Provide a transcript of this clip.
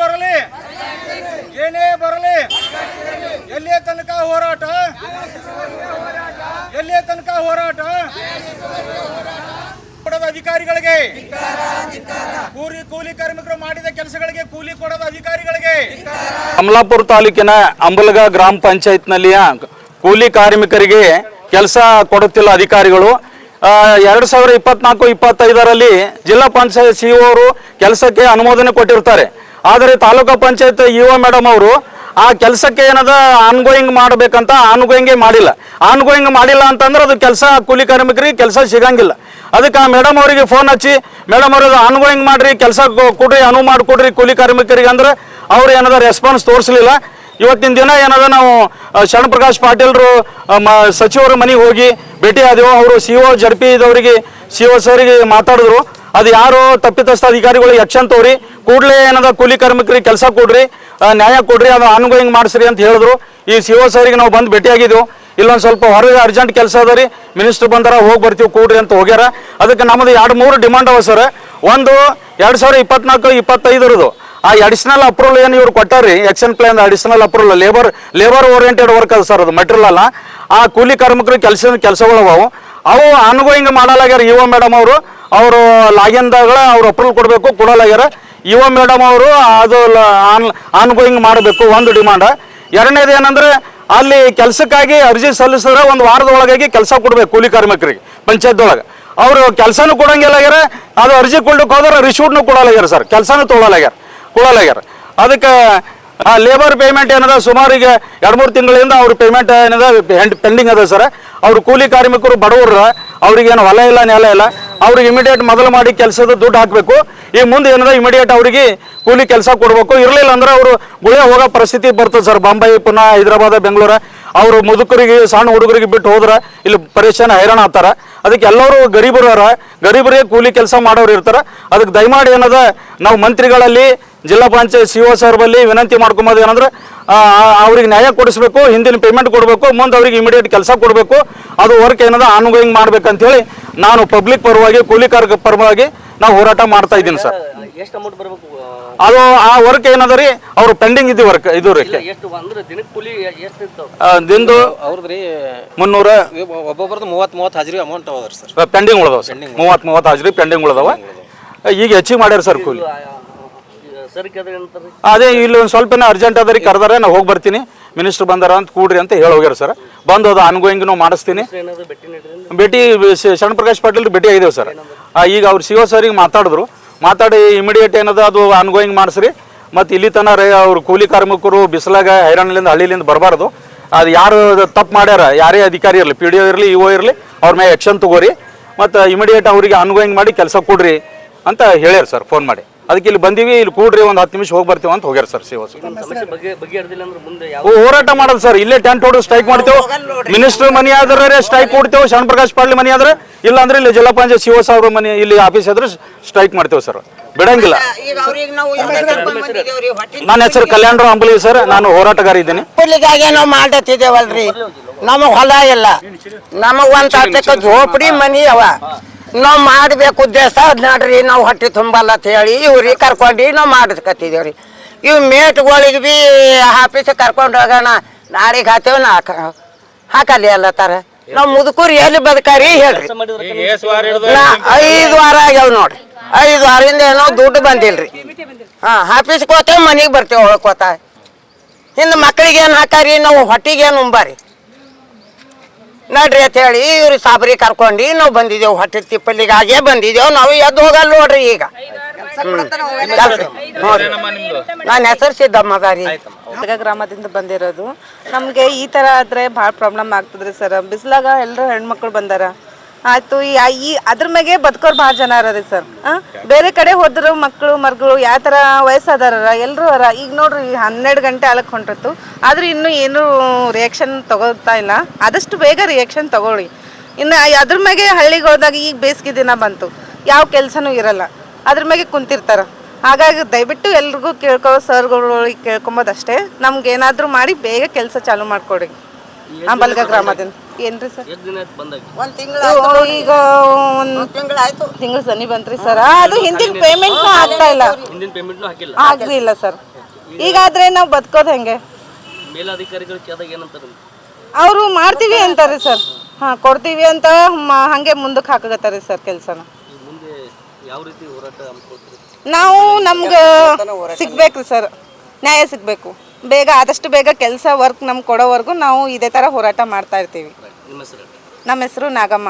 ಬರಲಿ? ಏನೇ ಬರಲಿ? ಎಲ್ಲಿಯ ತನಕ ಹೋರಾಟ? ಎಲ್ಲಿಯ ತನಕ ಹೋರಾಟ? ಕೊಡದ ಅಧಿಕಾರಿಗಳಿಗೆ. ಕೂಲಿ ಕೂಲಿ ಕಾರ್ಮಿಕರು ಮಾಡಿದ ಕೆಲಸಗಳಿಗೆ ಕೂಲಿ ಕೊಡದ ಅಧಿಕಾರಿಗಳಿಗೆ. ಅಮಲಾಪುರ ತಾಲೂಕಿನ ಅಂಬಲಗ ಗ್ರಾಮ ಪಂಚಾಯತ್ನಲ್ಲಿಯ ಕೂಲಿ ಕಾರ್ಮಿಕರಿಗೆ ಕೆಲಸ ಕೊಡುತ್ತಿಲ್ಲ ಅಧಿಕಾರಿಗಳು. ಎರಡು ಸಾವಿರ ಇಪ್ಪತ್ನಾಲ್ಕು, ಇಪ್ಪತ್ತೈದರಲ್ಲಿ ಜಿಲ್ಲಾ ಪಂಚಾಯತ್ ಸಿ ಅವರು ಕೆಲಸಕ್ಕೆ ಅನುಮೋದನೆ ಕೊಟ್ಟಿರ್ತಾರೆ. ಆದರೆ taluk panchayat E O madam ಅವರು ಆ ಕೆಲಸಕ್ಕೆ ಏನದ ಆನ್ಗೋಯಿಂಗ್ ಮಾಡಬೇಕಂತ ಆನ್ಗೋಯಿಂಗೇ ಮಾಡಿಲ್ಲ. ಆನ್ಗೋಯಿಂಗ್ ಮಾಡಿಲ್ಲ ಅಂತಂದ್ರೆ ಅದು ಕೆಲಸ ಕೂಲಿ ಕಾರ್ಮಿಕರಿಗೆ ಕೆಲಸ ಸಿಗಂಗಿಲ್ಲ. ಅದಕ್ಕೆ ಆ ಮೇಡಮ್ ಅವರಿಗೆ ಫೋನ್ ಹಚ್ಚಿ ಮೇಡಮ್ ಅವ್ರದ್ದು ಆನ್ಗೋಯಿಂಗ್ ಮಾಡ್ರಿ, ಕೆಲಸ ಕೊಡ್ರಿ, ಅನುವು ಮಾಡಿಕೊಡ್ರಿ ಕೂಲಿ ಕಾರ್ಮಿಕರಿಗೆ ಅಂದ್ರೆ ಅವ್ರು ಏನದ ರೆಸ್ಪಾನ್ಸ್ ತೋರಿಸಲಿಲ್ಲ. ಇವತ್ತಿನ ದಿನ ಏನದ ನಾವು ಶರಣಪ್ರಕಾಶ್ ಶರಣ್ ಪ್ರಕಾಶ್ ಪಾಟೀಲ್ರು ಸಚಿವರ ಮನೆಗೆ ಹೋಗಿ ಭೇಟಿ ಆದೆವು. ಅವರು ಸಿ ಒ ಜಡ್ಪಿ ಇದವರಿಗೆ ಸಿ ಒ ಸರ್ಗೆ ಮಾತಾಡಿದ್ರು. ಅದು ಯಾರು ತಪ್ಪಿತಸ್ಥ ಅಧಿಕಾರಿಗಳು ಯಕ್ಷನ್ ತೋರಿ ಕೂಡಲೇ ಏನದ ಕೂಲಿ ಕಾರ್ಮಿಕರಿಗೆ ಕೆಲಸ ಕೊಡ್ರಿ ನ್ಯಾಯ ಕೊಡ್ರಿ, ಅದು ಆನ್ಗೋಯಿಂಗ್ ಮಾಡಿಸ್ರಿ ಅಂತ ಹೇಳಿದ್ರು. ಈ ಸಿ ಒ ಸರಿಗೆ ನಾವು ಬಂದು ಭೇಟಿಯಾಗಿದ್ದೆವು. ಇಲ್ಲೊಂದು ಸ್ವಲ್ಪ ಹೊರಗೆ ಅರ್ಜೆಂಟ್ ಕೆಲಸ ಅದ ರೀ, ಮಿನಿಸ್ಟರ್ ಬಂದಾರ, ಹೋಗಿ ಬರ್ತೀವಿ, ಕೂಡ್ರಿ ಅಂತ ಹೋಗ್ಯಾರ. ಅದಕ್ಕೆ ನಮ್ಮದು ಎರಡು ಮೂರು ಡಿಮಾಂಡ್ ಅವ ಸರ್. ಒಂದು ಎರಡು ಸಾವಿರ ಇಪ್ಪತ್ನಾಲ್ಕು, ಇಪ್ಪತ್ತೈದರದು. ಆ ಅಡಿಷನಲ್ ಅಪ್ರೂವಲ್ ಏನು ಇವ್ರು ಕೊಟ್ಟಾರಿ action plan additional approval labour labour oriented work ಅದ ಸರ್ ಅದು ಮೆಟೀರಿಯಲ್ ಅಲ್ಲ. ಆ ಕೂಲಿ ಕಾರ್ಮಿಕರು ಕೆಲಸ ಕೆಲಸಗಳು ಅವು. ಅವು ಅನುಗೋಯಿಂಗ್ ಮಾಡಲಾಗ್ಯಾರ, ಇವ ಮೇಡಮ್ ಅವರು. ಅವರು ಲಾಗಿನ್ದಾಗ ಅವ್ರು ಅಪ್ರೂವಲ್ ಕೊಡಬೇಕು ಕೊಡಲಾಗ್ಯಾರ ಇವ ಮೇಡಮ್ ಅವರು ಅದು ಆನ್ ಆನ್ಗೋಯಿಂಗ್ ಮಾಡಬೇಕು, ಒಂದು ಡಿಮಾಂಡ್ ಎರಡನೇದು ಏನಂದ್ರೆ, ಅಲ್ಲಿ ಕೆಲಸಕ್ಕಾಗಿ ಅರ್ಜಿ ಸಲ್ಲಿಸಿದ್ರೆ ಒಂದು ವಾರದ ಒಳಗಾಗಿ ಕೆಲಸ ಕೊಡ್ಬೇಕು ಕೂಲಿ ಕಾರ್ಮಿಕರಿಗೆ, ಪಂಚಾಯತ್ದೊಳಗೆ. ಅವರು ಕೆಲಸನೂ ಕೊಡೋಂಗಿಲ್ಲ ಆಗ್ಯಾರ, ಅದು ಅರ್ಜಿ ಕೊಡ್ಲಿಕ್ಕೆ ಹೋದ್ರೆ ರಿಶೂಟ್ನು ಕೊಡಲಾಗ್ಯಾರ ಸರ್, ಕೆಲಸನೂ ತೊಗೊಳಲಾಗ್ಯಾರ ಕೊಡಲಾಗ್ಯಾರ ಅದಕ್ಕೆ, ಆ ಲೇಬರ್ ಪೇಮೆಂಟ್ ಏನದ ಸುಮಾರು ಈಗ ಎರಡು ಮೂರು ತಿಂಗಳಿಂದ ಅವ್ರ ಪೇಮೆಂಟ್ ಏನದ ಪೆಂಡಿಂಗ್ ಅದ ಸರ್. ಅವ್ರು ಕೂಲಿ ಕಾರ್ಮಿಕರು ಬಡವ್ರ, ಅವ್ರಿಗೇನು ಹೊಲ ಇಲ್ಲ, ನೆಲ ಇಲ್ಲ ಅವ್ರಿಗೆ ಇಮಿಡಿಯೇಟ್ ಮೊದಲು ಮಾಡಿ ಕೆಲಸದ ದುಡ್ಡು ಹಾಕಬೇಕು. ಈ ಮುಂದೆ ಏನಾರ ಇಮಿಡಿಯೇಟ್ ಅವರಿಗೆ ಕೂಲಿ ಕೆಲಸ ಕೊಡಬೇಕು. ಇರಲಿಲ್ಲ ಅಂದ್ರೆ ಅವರು ಗುಳೆ ಹೋಗೋ ಪರಿಸ್ಥಿತಿ ಬರ್ತದೆ ಸರ್. ಬಾಂಬೈ ಪುನಃ ಹೈದರಾಬಾದ್, ಬೆಂಗಳೂರು. ಅವರು ಮುದುಕರಿಗೆ, ಸಣ್ಣ ಹುಡುಗರಿಗೆ ಬಿಟ್ಟು ಹೋದ್ರೆ ಇಲ್ಲಿ ಪರೇಶಾನ ಹೈರಾಣ ಆಗ್ತಾರೆ. ಅದಕ್ಕೆ ಎಲ್ಲರೂ ಗರೀಬರು ಗರೀಬರಿಗೆ ಕೂಲಿ ಕೆಲಸ ಮಾಡೋರು ಇರ್ತಾರೆ. ಅದಕ್ಕೆ ದಯಮಾಡಿ ಏನದ, ನಾವು ಮಂತ್ರಿಗಳಲ್ಲಿ ಜಿಲ್ಲಾ ಪಂಚಾಯತ್ ಸಿ ಒ ಸರ್ ಬಲ್ಲಿ ವಿನಂತಿ ಮಾಡ್ಕೊಂಬೋದು ಏನಂದ್ರೆ ಅವ್ರಿಗೆ ನ್ಯಾಯ ಕೊಡಿಸ್ಬೇಕು ಹಿಂದಿನ ಪೇಮೆಂಟ್ ಕೊಡಬೇಕು ಮುಂದೆ ಅವ್ರಿಗೆ ಇಮಿಡಿಯೇಟ್ ಕೆಲಸ ಕೊಡಬೇಕು. ಅದು ವರ್ಕ್ ಏನದ ಆನ್ಗೋಯಿಂಗ್ ಮಾಡ್ಬೇಕಂತೇಳಿ ನಾನು ಪಬ್ಲಿಕ್ ಪರವಾಗಿ ಕೂಲಿ ಪರವಾಗಿ ನಾವು ಹೋರಾಟ ಮಾಡ್ತಾ ಇದ್ದೀನಿ ಸರ್. ಎಷ್ಟು ಅಮೌಂಟ್ ಬರಬೇಕು ಅದು ಆ ವರ್ಕ್ ಏನದ ರೀ ಅವ್ರು ಪೆಂಡಿಂಗ್ ಇದ್ದು ವರ್ಕ್ ಇದು ರೀ. ದಿಂದು ಮುನ್ನೂರ ಒಬ್ಬೊಬ್ರದ್ದು ಮೂವತ್ತು ಮೂವತ್ತು ಹಾಜರಿ ಅಮೌಂಟ್ ಅವದ್ರಿ ಸರ್. ಪೆಂಡಿಂಗ್ ಉಳ್ದವ ಮೂವತ್ತು ಮೂವತ್ತು ಹಾಜರಿ ಪೆಂಡಿಂಗ್ ಉಳ್ದವ. ಈಗ ಹೆಚ್ಚಿಗೆ ಮಾಡ್ಯಾರ ಸರ್ ಕೂಲಿ. ಏನಂತಾರೆ ಅದೇ ಇಲ್ಲಿ ಒಂದು ಸ್ವಲ್ಪ ಅರ್ಜೆಂಟ್ ಅದ ರೀ ಕರೆದಾರೆ ನಾ ಹೋಗಿ ಬರ್ತೀನಿ. ಮಿನಿಸ್ಟರ್ ಬಂದಾರ ಅಂತ ಕೂಡ್ರಿ ಅಂತ ಹೇಳಿ ಹೋಗ್ಯಾರ ಸರ್ ಬಂದು ಅದು ಮಾಡಿಸ್ತೀನಿ. ಏನಾದ್ರು ಬೆಟ್ಟಿ ನೀಡ್ರಿ ಭೇಟಿ ಶರಣ್ ಪ್ರಕಾಶ್ ಪಾಟೀಲ್ ಭೇಟಿ ಆಗಿದ್ದೇವೆ ಸರ್ ಆ, ಈಗ ಅವ್ರು ಸಿ ಒ ಸರಿಗೆ ಮಾತಾಡಿದ್ರು. ಮಾತಾಡಿ ಇಮಿಡಿಯೇಟ್ ಏನದ ಅದು ಅನ್ಗೋಯಿಂಗ್ ಮಾಡಿಸ್ರಿ. ಮತ್ತು ಇಲ್ಲಿ ತನ ರೇ ಅವ್ರು ಕೂಲಿ ಕಾರ್ಮಿಕರು ಬಿಸಿಲಾಗ ಹೈರಾಣಲಿಂದ ಹಳ್ಳಿಲಿಂದ ಬರಬಾರ್ದು. ಅದು ಯಾರು ತಪ್ಪು ಮಾಡ್ಯಾರ ಯಾರೇ ಅಧಿಕಾರಿ ಇರಲಿ ಪಿ ಡಿ ಒ ಇರಲಿ ಇ ಒ ಇರಲಿ ಅವ್ರ ಮೇಲೆ ಆ್ಯಕ್ಷನ್ ತಗೋರಿ. ಮತ್ತು ಇಮಿಡಿಯೇಟ್ ಅವರಿಗೆ ಅನ್ಗೋಯಿಂಗ್ ಮಾಡಿ ಕೆಲಸ ಕೊಡ್ರಿ ಅಂತ ಹೇಳ್ಯಾರ ಸರ್ ಫೋನ್ ಮಾಡಿ. ಅದಕ್ಕೆ ಇಲ್ಲಿ ಬಂದೀವಿ ಇಲ್ಲಿ ಕೂಡ್ರಿ ಒಂದು ಹತ್ತು ನಿಮಿಷ ಹೋಗಿ ಬರ್ತೀವಿ ಅಂತ ಹೋಗ್ಯಾರ ಸರ್ ಸೇವಾ ಸಮಸ್ಯೆ ಬಗ್ಗೆ ಬಗೆಹರಿದಿಲ್ಲ ಅಂದ್ರೆ ಮುಂದೆ ಓ, ಹೋರಾಟ ಮಾಡೋದು ಸರ್ ಇಲ್ಲೇ ಟೆಂಟ್ ಹೊಡೆದು ಸ್ಟ್ರೈಕ್ ಮಾಡ್ತೇವೆ. ಮಿನಿಸ್ಟರ್ ಮನಿ ಆದ್ರೆ ಸ್ಟ್ರೈಕ್ ಕೊಡ್ತೇವೆ ಶರಣ್ ಪ್ರಕಾಶ್ ಪಾಟ್ಲಿ ಮನಿ ಆದ್ರೆ ಇಲ್ಲ ಅಂದ್ರೆ ಇಲ್ಲಿ ಜಿಲ್ಲಾ ಪಂಚಾಯತ್ ಸಿಒ ಸಾವಿರ ಮನಿ ಇಲ್ಲಿ ಆಫೀಸ್ ಆದ್ರೆ ಸ್ಟ್ರೈಕ್ ಮಾಡ್ತೇವೆ ಸರ್. ಬಿಡಂಗಿಲ್ಲ. ನನ್ನ ಹೆಸರು ಕಲ್ಯಾಣರಾವ್ ಅಂಬಲಿ ಸರ್ ನಾನು ಹೋರಾಟಗಾರ ಇದ್ದೀನಿ. ಕೂಲಿಗಾಗಿ ನಾವು ಮಾಡತ್ತಿದ್ದೇವಲ್ರಿ ನಮಗ್ ಹೊಲ ಇಲ್ಲ. ನಮಗ್ ಒಂದ್ ಝೋಪಡಿ ಮನಿ ಅವ. ನಾವ್ ಮಾಡ್ಬೇಕು ಉದ್ದೇಶ ಅದ್ ನೋಡ್ರಿ ನಾವು ಹೊಟ್ಟೆ ತುಂಬಲ್ಲ ಅಂತ ಹೇಳಿ ಇವ್ರಿಗೆ ಕರ್ಕೊಂಡು ನಾವು ಮಾಡಿಸ್ಕತ್ತಿದೇವ್ರಿ. ಇವ್ ಮೇಟ್ಗಳಿಗೆ ಬಿ ಆಫೀಸ್ ಕರ್ಕೊಂಡು ಹೋಗೋಣ, ನಾಳೆಗೆ ಹಾತೇವ್ ನಾ ಹಾಕಲ್ಲಿ ಅಲ್ಲತ್ತಾರ ನಾವ್ ಮುದುಕರು ಎಲ್ಲಿ ಬದುಕಾರಿ ಹೇಳ್ರಿ. ನಾ ಐದು ವಾರ ಆಗ್ಯಾವ ನೋಡ್ರಿ. ಐದು ವಾರದಿಂದ ಏನೋ ದುಡ್ಡು ಬಂದಿಲ್ರಿ. ಹಾ ಆಫೀಸ್ಗೆ ಹೋತೇವ್ ಮನೆಗೆ ಬರ್ತೇವೆ ಹೋಗ್ಕೋತ ಹಿಂದೆ ಮಕ್ಕಳಿಗೆ ಏನು ಹಾಕಾರಿ, ನಾವು ಹೊಟ್ಟಿಗೆ ಏನು ಉಂಬಾರಿ. ನಡ್ರಿ ಅಂತ ಹೇಳಿ ಇವ್ರಿ ಸಾಬ್ರಿ ಕರ್ಕೊಂಡು ನಾವು ಬಂದಿದ್ದೇವೆ. ಹೊಟ್ಟೆ ತಿಪ್ಪಲ್ಲಿಗೆ ಆಗೇ ಬಂದಿದ್ದೇವು. ನಾವು ಎದ್ದು ಹೋಗಲ್ಲ ನೋಡ್ರಿ ಈಗ. ನನ್ನ ಹೆಸರು ಸಿದ್ದಮ್ಮ ಅದಾರಿ ಗ್ರಾಮದಿಂದ ಬಂದಿರೋದು. ನಮಗೆ ಈ ಥರ ಆದರೆ ಭಾಳ ಪ್ರಾಬ್ಲಮ್ ಆಗ್ತದ್ರಿ ಸರ್ ಬಿಸಿಲಾಗ ಎಲ್ಲರೂ ಹೆಣ್ಮಕ್ಳು ಬಂದಾರ. ಆಯ್ತು, ಈ ಅದ್ರ ಮ್ಯಾಗೆ ಬದುಕೋರು ಭಾಳ ಜನ ಅರ ಸರ್. ಬೇರೆ ಕಡೆ ಹೋದ್ರು ಮಕ್ಕಳು ಮರಗಳು, ಯಾವ ಥರ ವಯಸ್ಸಾದಾರ ಎಲ್ಲರೂ ಅರ. ಈಗ ನೋಡ್ರಿ ಹನ್ನೆರಡು ಗಂಟೆ ಆಲಕ್ಕೆ ಹೊಂಟಿತ್ತು ಆದ್ರೆ ಇನ್ನೂ ಏನು ರಿಯಾಕ್ಷನ್ ತಗೋತಾ ಇಲ್ಲ. ಆದಷ್ಟು ಬೇಗ ರಿಯಾಕ್ಷನ್ ತಗೊಳ್ಳಿ. ಇನ್ನು ಅದ್ರ ಮ್ಯಾಗೆ ಹಳ್ಳಿಗೆ ಹೋದಾಗ ಈಗ ಬೇಸಿಗೆ ದಿನ ಬಂತು. ಯಾವ ಕೆಲಸನೂ ಇರಲ್ಲ. ಅದ್ರ ಮ್ಯಾಗೆ ಕುಂತಿರ್ತಾರ. ಹಾಗಾಗಿ ದಯವಿಟ್ಟು ಎಲ್ರಿಗೂ ಕೇಳ್ಕೊ ಸರ್ಗಳಿಗೆ ಕೇಳ್ಕೊಂಬೋದಷ್ಟೇ. ನಮ್ಗೆ ಏನಾದರೂ ಮಾಡಿ ಬೇಗ ಕೆಲಸ ಚಾಲು ಮಾಡಿಕೊಡಿ ಅಂಬಲ್ಗ ಗ್ರಾಮದಿಂದ. ಏನ್ರಿ ಸರ್? ಎಷ್ಟು ದಿನ ಆಯ್ತು ಬಂದಾಗಿ? ಒಂದ್ ತಿಂಗಳ ಈಗ ಒಂದು ತಿಂಗಳಾಯ್ತು ತಿಂಗಳು ಸನಿ ಬಂತ್ರಿ ಸರ್. ಅದು ಹಿಂದಿನ ಪೇಮೆಂಟ್ನೂ ಆಗ್ತಾ ಇಲ್ಲ. ಹಿಂದಿನ ಪೇಮೆಂಟ್ನು ಹಾಕಿಲ್ಲ. ಆಗ್ಲಿಲ್ಲ ಸರ್. ಈಗಾದ್ರೆ ನಾವು ಬದುಕೋದು ಹೆಂಗೆ? ಮೇಲಾಧಿಕಾರಿಗಳು ಕೇಳಿದಾಗ ಏನಂತಾರೆ? ಅವರು ಮಾಡ್ತೀವಿ ಅಂತಾರೆ ಸರ್. ಹಾ ಕೊಡ್ತೀವಿ ಅಂತ ಮ- ಹಂಗೆ ಮುಂದಕ್ಕೆ ಹಾಕಗತ್ತಾರೆ ಸರ್ ಕೆಲಸನ. ಮುಂದೆ ಯಾವ ರೀತಿ ಹೋರಾಟ ಹಮ್ಮಿಕೊಳ್ತೀರಿ ನಾವು ನಮ್ಗೆ ಸಿಗ್ಬೇಕ್ರಿ ಸರ್. ನ್ಯಾಯ ಸಿಗಬೇಕು. ಬೇಗ ಆದಷ್ಟು ಬೇಗ ಕೆಲಸ ವರ್ಕ್ ನಮ್ಗೆ ಕೊಡೋವರೆಗೂ ನಾವು ಇದೇ ಥರ ಹೋರಾಟ ಮಾಡ್ತಾ ಇರ್ತೀವಿ. ನಮ್ಮ ಹೆಸರು? ನಾಗಮ್ಮ.